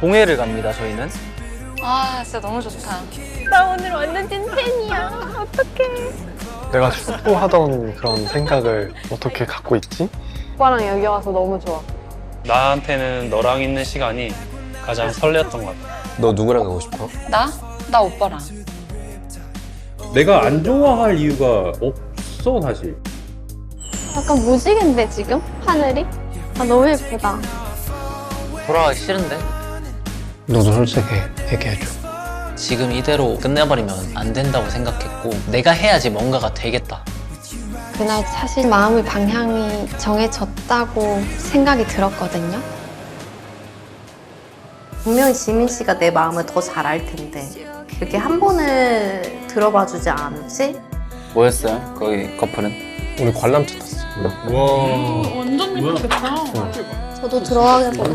동해를 갑니다, 저희는. 아 진짜 너무 좋다. 나 오늘 완전 찐텐이야. 어떡해. 내가 추구하던 그런 생각을 어떻게 갖고 있지? 오빠랑 여기 와서 너무 좋아. 나한테는 너랑 있는 시간이 가장 설레었던 것 같아. 너 누구랑 가고 싶어? 나? 나 오빠랑. 내가 안 좋아할 이유가 없어 사실. 약간 무지개인데 지금? 하늘이? 아 너무 예쁘다. 돌아가기 싫은데? 너도 솔직히 얘기해줘. 지금 이대로 끝내버리면 안 된다고 생각했고, 내가 해야지 뭔가가 되겠다. 그날 사실 마음의 방향이 정해졌다고 생각이 들었거든요. 분명히 지민 씨가 내 마음을 더 잘 알 텐데 이렇게 한 번을 들어봐 주지 않지? 뭐였어요? 거기 커플은? 우리 관람차 탔어. 저도 들어가게 보고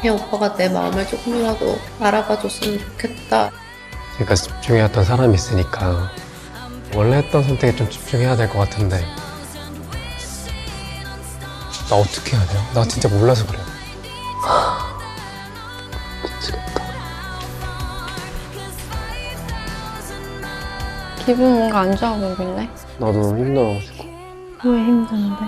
그냥 오빠가 내 마음을 조금이라도 알아봐 줬으면 좋겠다. 그러니까 집중해왔던 사람이 있으니까 원래 했던 선택에 좀 집중해야 될 것 같은데 나 어떻게 해야 돼요? 나 진짜 몰라서 그래요. 미치겠다. 기분 뭔가 안 좋아 보이길래. 나도 힘들어가지고. 왜 힘드는데?